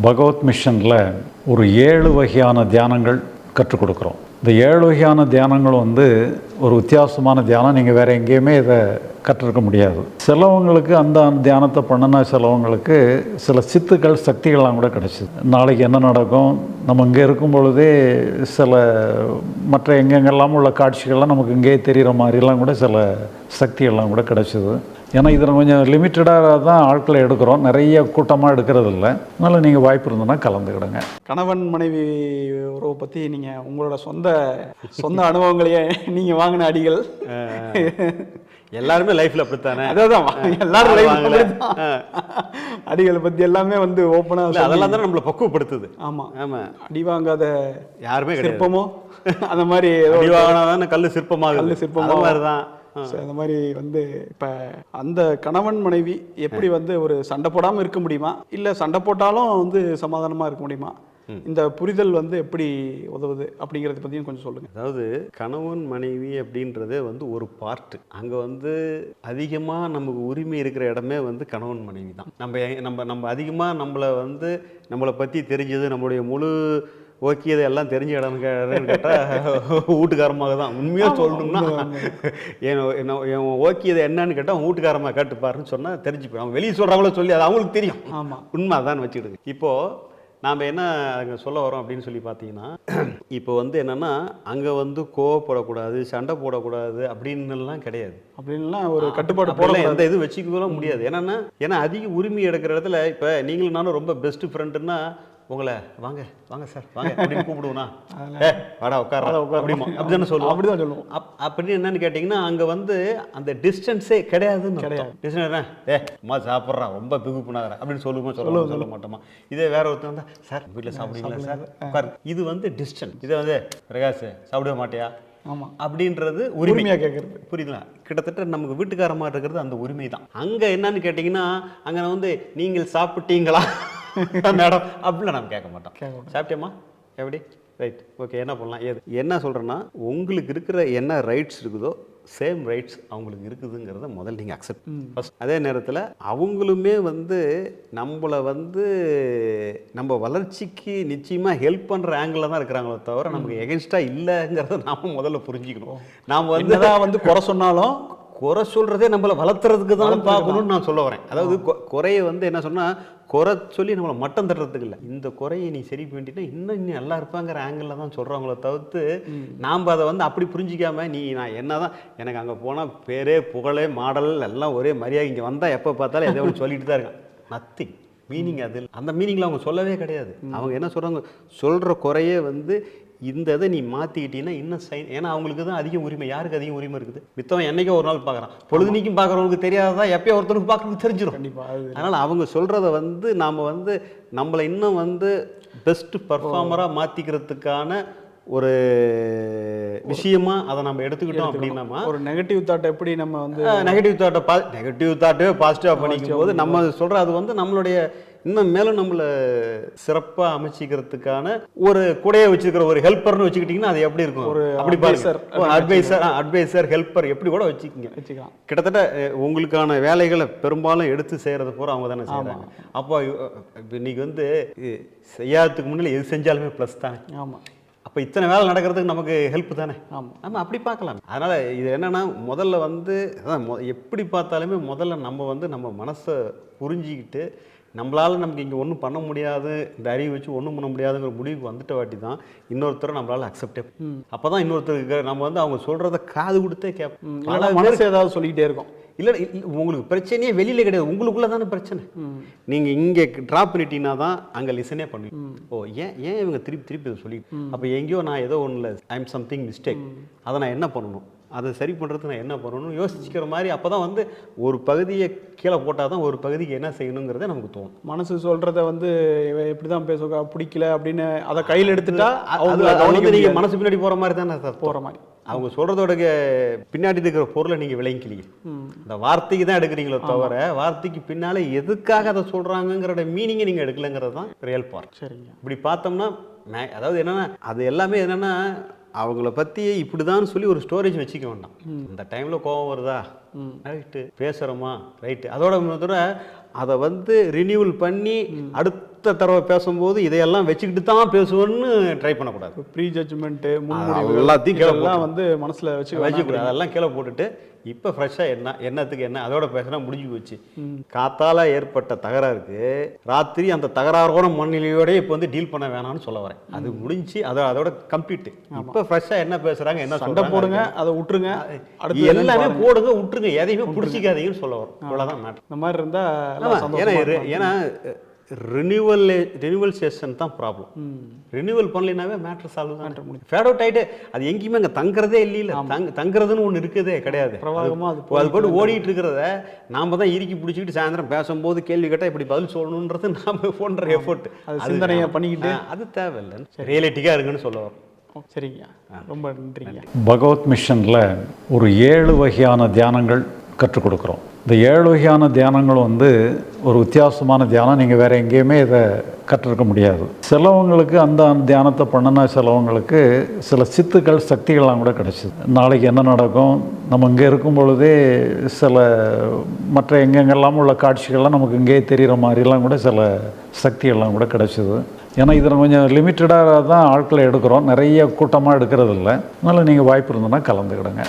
பகவத் மிஷனில் ஒரு ஏழு வகையான தியானங்கள் கற்றுக் கொடுக்குறோம். இந்த ஏழு வகையான தியானங்கள் வந்து ஒரு வித்தியாசமான தியானம். நீங்கள் வேறு எங்கேயுமே இதை கற்றுருக்க முடியாது. சிலவங்களுக்கு அந்த தியானத்தை பண்ணின சிலவங்களுக்கு சில சித்துக்கள் சக்திகள்லாம் கூட கிடச்சிது. நாளைக்கு என்ன நடக்கும்? நம்ம இங்கே இருக்கும் பொழுதே சில மற்ற எங்கெங்கெல்லாம் உள்ள காட்சிகள்லாம் நமக்கு இங்கேயே தெரிகிற மாதிரிலாம் கூட சில சக்திகள்லாம் கூட கிடச்சிது. ஏன்னா இதில் கொஞ்சம் லிமிட்டடாக தான் ஆட்களை எடுக்கிறோம். நிறைய கூட்டமாக எடுக்கிறது இல்லை அதனால் நீங்கள் வாய்ப்பு இருந்ததுன்னா கலந்துக்கிடுங்க. கணவன் மனைவி உறவை பற்றி நீங்கள் உங்களோட சொந்த சொந்த அனுபவங்களையே நீங்கள் வாங்கின அடிகள். எல்லாருமே லைஃப்ல அப்படித்தானே? அதான் எல்லாரும். அப்படிதான். அடிகளை பற்றி எல்லாமே வந்து இல்ல, ஓப்பனாக அதெல்லாம் தானே நம்மளை பக்குவப்படுத்துது. ஆமாம் ஆமா. அடி வாங்காத யாருமே சிற்பமோ? அந்த மாதிரி அடி வாங்கினாதானே கல்லு சிற்பமாகுது கல்லு சிற்பமா- அது மாதிரி தான். அந்த மாதிரி வந்து இப்போ அந்த கணவன் மனைவி எப்படி வந்து ஒரு சண்டை போடாமல் இருக்க முடியுமா? இல்லை சண்டை போட்டாலும் வந்து சமாதானமாக இருக்க முடியுமா? இந்த புரிதல் வந்து எப்படி உதவுது அப்படிங்கிறத பற்றியும் கொஞ்சம் சொல்லுங்கள் அதாவது கணவன் மனைவி அப்படின்றதே வந்து ஒரு பார்ட் அங்கே வந்து அதிகமாக நமக்கு உரிமை இருக்கிற இடமே வந்து கணவன் மனைவி தான். நம்ம நம்ம நம்ம அதிகமாக நம்மளை வந்து நம்மளை பற்றி தெரிஞ்சது நம்மளுடைய முழு ஓக்கியதை எல்லாம் தெரிஞ்ச இடம் கேட்டால் வீட்டுக்காரமாக தான். உண்மையாக சொல்லணும்னா என் என்ன- என் ஓக்கியதை என்னன்னு கேட்டால் அவன் வீட்டுக்காரமாக கேட்டுப்பாருன்னு சொன்னால் தெரிஞ்சுப்பேன் அவங்க வெளியே சொல்கிறாங்களோ சொல்லி அது அவங்களுக்கு தெரியும். ஆமாம் உண்மை அதான் வச்சுக்கிடுங்க இப்போது நாம் என்ன அங்கே சொல்ல வரோம் அப்படின்னு சொல்லி பார்த்தீங்கன்னா இப்போ வந்து என்னென்னா அங்கே வந்து கோவப்படக்கூடாது சண்டை போடக்கூடாது அப்படின்னுலாம் கிடையாது. அப்படின்லாம் ஒரு கட்டுப்பாடு போட அப்படிலாம் எந்த இது வச்சுக்கவும் முடியாது. என்னன்னா ஏன்னா அதிக உரிமை எடுக்கிற இடத்துல இப்போ நீங்களும் நானும் ரொம்ப பெஸ்ட் ஃப்ரெண்டுன்னா உங்களை வாங்க வாங்க சார் வாங்க அப்படின்னு கூப்பிடுவோனா ஏ வாடா உட்கார அப்படிமா அப்படிதானே சொல்லுவோம். அப்படிதான் சொல்லுவோம். அப் அப்படின்னு என்னன்னு கேட்டிங்கன்னா அங்கே வந்து அந்த டிஸ்டன்ஸே கிடையாதுன்னு கிடையாது. டிஸ்டன்ஸ் ஏ அம்மா சாப்பிட்றான் ரொம்ப பிகு பண்ணாத அப்படின்னு சொல்லுவோமா சொல்லுவோம் சொல்ல மாட்டோமா? இதே வேற ஒருத்தர் வந்தா சார் வீட்டில் சாப்பிடுவீங்களா சார்? உட்காரு. இது வந்து டிஸ்டன்ஸ் இதை வந்து பிரகாஷ் சாப்பிட மாட்டியா? ஆமாம் அப்படின்றது உரிமை. உரிமையாக கேட்குறது புரியுதுங்களா? கிட்டத்தட்ட நமக்கு வீட்டுக்காரமாக இருக்கிறது அந்த உரிமை தான் அங்கே என்னன்னு கேட்டிங்கன்னா அங்கே வந்து நீங்கள் சாப்பிட்டீங்களா? மேடம் அப்படிலாம் நம்ம கேட்க மாட்டோம். சாப்பிட்டியம்மா? எப்படி? ரைட் ஓகே என்ன பண்ணலாம்? ஏது என்ன சொல்கிறேன்னா உங்களுக்கு இருக்கிற என்ன ரைட்ஸ் இருக்குதோ சேம் ரைட்ஸ் அவங்களுக்கு இருக்குதுங்கிறத முதல்ல நீங்கள் அக்செப்ட் ஃபஸ்ட் அதே நேரத்தில் அவங்களுமே வந்து நம்மளை வந்து நம்ம வளர்ச்சிக்கு நிச்சயமாக ஹெல்ப் பண்ணுற ஆங்கிளில் தான் இருக்கிறாங்களே தவிர நமக்கு எகென்ஸ்டாக இல்லைங்கிறத நாம முதல்ல புரிஞ்சுக்கணும். நாம் வந்து என்னதான் வந்து குறை சொன்னாலும் குறை சொல்றதே நம்மளை வளர்த்துறதுக்கு தான் பார்க்கணும்னு நான் சொல்ல வரேன். அதாவது குறைய வந்து என்ன சொன்னா குறை சொல்லி நம்மளை மட்டம் தட்டுறதுக்கு இல்லை. இந்த குறையை நீ சரி பண்ணிட்டா இன்னும் நீ நல்லா இருப்பாங்கிற ஆங்கிளில் தான் சொல்கிறவங்கள தவிர்த்து நாம் அதை வந்து அப்படி புரிஞ்சிக்காம நீ நான் என்னதான் எனக்கு அங்கே போனால் பேரே புகழே மாடல் எல்லாம் ஒரே மரியாதை இங்கே வந்தால் எப்போ பார்த்தாலும் எதை ஒன்று சொல்லிட்டு தான் இருக்கான். நத்திங் மீனிங் அது. அந்த மீனிங்கில் அவங்க சொல்லவே கிடையாது. அவங்க என்ன சொல்கிறாங்க சொல்கிற குறையே வந்து இந்த இதை நீ மாற்றிக்கிட்டீங்கன்னா இன்னும் சைன் ஏன்னா அவங்களுக்கு தான் அதிக உரிமை. யாருக்கு அதிக உரிமை இருக்குது? மித்தவன் என்னைக்கோ ஒரு நாள் பார்க்குறான். பொழுதுனிக்கும் பார்க்குறவனுக்கு தெரியாததான் எப்பயோ ஒருத்தனுக்கு பார்க்கறதுக்கு தெரிஞ்சிடும் கண்டிப்பாக அது அதனால் அவங்க சொல்கிறத வந்து நாம் வந்து நம்மளை இன்னும் வந்து பெஸ்ட் பர்ஃபார்மராக மாற்றிக்கிறதுக்கான ஒரு விஷயமா அதை நம்ம எடுத்துக்கிட்டோம் அப்படின்னாமா? ஒரு நெகட்டிவ் தாட் எப்படி நம்ம வந்து நெகட்டிவ் தாட்டை பா நெகட்டிவ் தாட்டே பாசிட்டிவாக பண்ணிக்கும் போது நம்ம சொல்கிற அது வந்து நம்மளுடைய இன்னும் மேலும் நம்மளை சிறப்பாக அமைச்சிக்கிறதுக்கான ஒரு கூடையை வச்சிருக்கிற ஒரு ஹெல்ப்பர்னு வச்சுக்கிட்டிங்கன்னா அது எப்படி இருக்கும்? ஒரு அப்படி பாருங்க. அட்வைசர் அட்வைசர் ஹெல்ப்பர் எப்படி கூட வச்சுக்கோங்க. வச்சுக்கலாம். கிட்டத்தட்ட உங்களுக்கான வேலைகளை பெரும்பாலும் எடுத்து செய்கிறது பூரா அவங்க தானே செய்கிறாங்க அப்போ இன்னைக்கு வந்து செய்யாததுக்கு முன்னாடி எது செஞ்சாலுமே ப்ளஸ் தானே. ஆமாம் அப்போ இத்தனை வேலை நடக்கிறதுக்கு நமக்கு ஹெல்ப் தானே? ஆமாம் நம்ம அப்படி பார்க்கலாம். அதனால் இது என்னன்னா முதல்ல வந்து அதான் எப்படி பார்த்தாலுமே முதல்ல நம்ம வந்து நம்ம மனசை புரிஞ்சிக்கிட்டு நம்மளால நமக்கு இங்கே ஒன்றும் பண்ண முடியாது இந்த அறிவு வச்சு ஒன்றும் பண்ண முடியாதுங்கிற முடிவுக்கு வந்துட்ட வாட்டி தான் இன்னொருத்தரை நம்மளால அக்செப்டே அப்போ தான் இன்னொருத்தருக்கு நம்ம வந்து அவங்க சொல்கிறத காது கொடுத்தே கேட்போம் மனசு ஏதாவது சொல்லிக்கிட்டே இருக்கும். இல்லை உங்களுக்கு பிரச்சனையே வெளியில் கிடையாது. உங்களுக்குள்ள தானே பிரச்சனை. நீங்கள் இங்கே ட்ராப் பண்ணிட்டீங்கன்னா தான் அங்கே லிசனே பண்ணுவீங்க. ஓ ஏன் ஏன் இவங்க திருப்பி திருப்பி இதை சொல்லி அப்போ எங்கேயோ நான் ஏதோ ஒன்றில் ஐ எம் சம்திங் மிஸ்டேக் அதை நான் என்ன பண்ணணும்? அதை சரி பண்ணுறதுக்கு நான் என்ன பண்ணணும்? யோசிச்சுக்கிற மாதிரி அப்போ தான் வந்து ஒரு பகுதியை கீழே போட்டால் தான் ஒரு பகுதிக்கு என்ன செய்யணுங்கிறதே நமக்கு தோணும். மனசு சொல்றத வந்து இப்படி தான் பேசுவா பிடிக்கல அப்படின்னு அதை கையில் எடுத்துட்டா அது அவங்க நீங்கள். மனசு பின்னாடி போகிற மாதிரி தானே அர்த்தம். போற மாதிரி. அவங்க சொல்கிறதோட பின்னாடி இருக்கிற பொருளை நீங்கள் விளங்கிக்கலீங்க. இந்த வார்த்தைக்கு தான் எடுக்கிறீங்களோ தவிர வார்த்தைக்கு பின்னால எதுக்காக அதை சொல்கிறாங்கங்கிற மீனிங்கை நீங்கள் எடுக்கலங்கிறது தான் ரியல் பார்ட் சரிங்க. இப்படி பார்த்தோம்னா அதாவது என்னன்னா அது எல்லாமே என்னன்னா அவங்கள பற்றி இப்படிதான் சொல்லி ஒரு ஸ்டோரேஜ் வச்சுக்க வேண்டாம். இந்த டைமில் கோவம் வருதா? ரைட்டு பேசுகிறோமா ரைட்டு அதோட தடவை அதை வந்து ரினியூவல் பண்ணி அடுத்த அடுத்த தடவை பேசும்போது இதையெல்லாம் வச்சுக்கிட்டு தான் பேசுவேன்னு ட்ரை பண்ணக்கூடாது. ப்ரீ ஜட்ஜ்மெண்ட்டு முன்முடிவு எல்லாத்தையும் கீழே. வந்து மனசுல வச்சு வச்சுக்கூடாது அதெல்லாம் கீழே போட்டுட்டு இப்போ ஃப்ரெஷ்ஷாக என்ன என்னத்துக்கு என்ன அதோட பேசினா முடிஞ்சு போச்சு. காத்தால ஏற்பட்ட தகராறுக்கு ராத்திரி அந்த தகராறோட மண்ணிலையோடய இப்போ வந்து டீல் பண்ண வேணாம்னு சொல்ல வரேன். அது முடிஞ்சு அதை அதோட கம்ப்ளீட் இப்போ ஃப்ரெஷ்ஷாக என்ன பேசுறாங்க என்ன சண்டை போடுங்க அது- விட்டுருங்க. அடுத்து எல்லாமே போடுங்க விட்டுருங்க. எதையுமே பிடிச்சிக்காதீங்கன்னு சொல்ல வரும் இவ்வளோதான் மேட்டர் இந்த மாதிரி இருந்தா ஆமா, எல்லாம் ஏன்னா. ஏன்னா ரினியூவல் ரினியூவல் செஷன் தான் ப்ராப்ளம் ரினியூவல் பண்ணலினாவே மேட்ரு சால்வ் தான். ஃபேட் அவுட் ஆயிட்டு அது எங்கேயுமே அங்கே தங்குறதே இல்லையில. தங்க தங்குறதுன்னு ஒன்று இருக்குதே கிடையாது. பிரவாகமா அது அது போட்டு ஓடிட்டு இருக்கிறத நாம தான் இறுக்கி பிடிச்சிக்கிட்டு சாயந்தரம் பேசும்போது கேள்வி கேட்டால் இப்படி பதில் சொல்லணுன்றது நாம போன்ற எஃபோர்ட் அது சிந்தனையை பண்ணிக்கிட்டு. அது தேவையில்லை ரியலிட்டிக்காக இருக்குன்னு சொல்ல வரோம். சரிங்க. ரொம்ப நன்றிங்க. பகவத் மிஷனில் ஒரு ஏழு வகையான தியானங்கள் கற்றுக் கொடுக்குறோம் இந்த ஏழு வகையான தியானங்கள் வந்து ஒரு வித்தியாசமான தியானம். நீங்கள் வேறு எங்கேயுமே இதை கற்றுக்க முடியாது. சிலவங்களுக்கு அந்த தியானத்தை பண்ணின சிலவங்களுக்கு சில சித்துக்கள் சக்திகள்லாம் கூட கிடச்சிது. நாளைக்கு என்ன நடக்கும்? நம்ம இங்கே இருக்கும் பொழுதே சில மற்ற எங்கெங்கெல்லாம் உள்ள காட்சிகள்லாம் நமக்கு இங்கேயே தெரிகிற மாதிரிலாம் கூட சில சக்திகள்லாம் கூட கிடச்சிது. ஏன்னா இதில் கொஞ்சம் லிமிட்டடாக தான் ஆட்களை எடுக்கிறோம். நிறைய கூட்டமாக எடுக்கிறதில்ல. அதனால் நீங்கள் வாய்ப்பு இருந்ததுன்னா கலந்துக்கிடுங்க.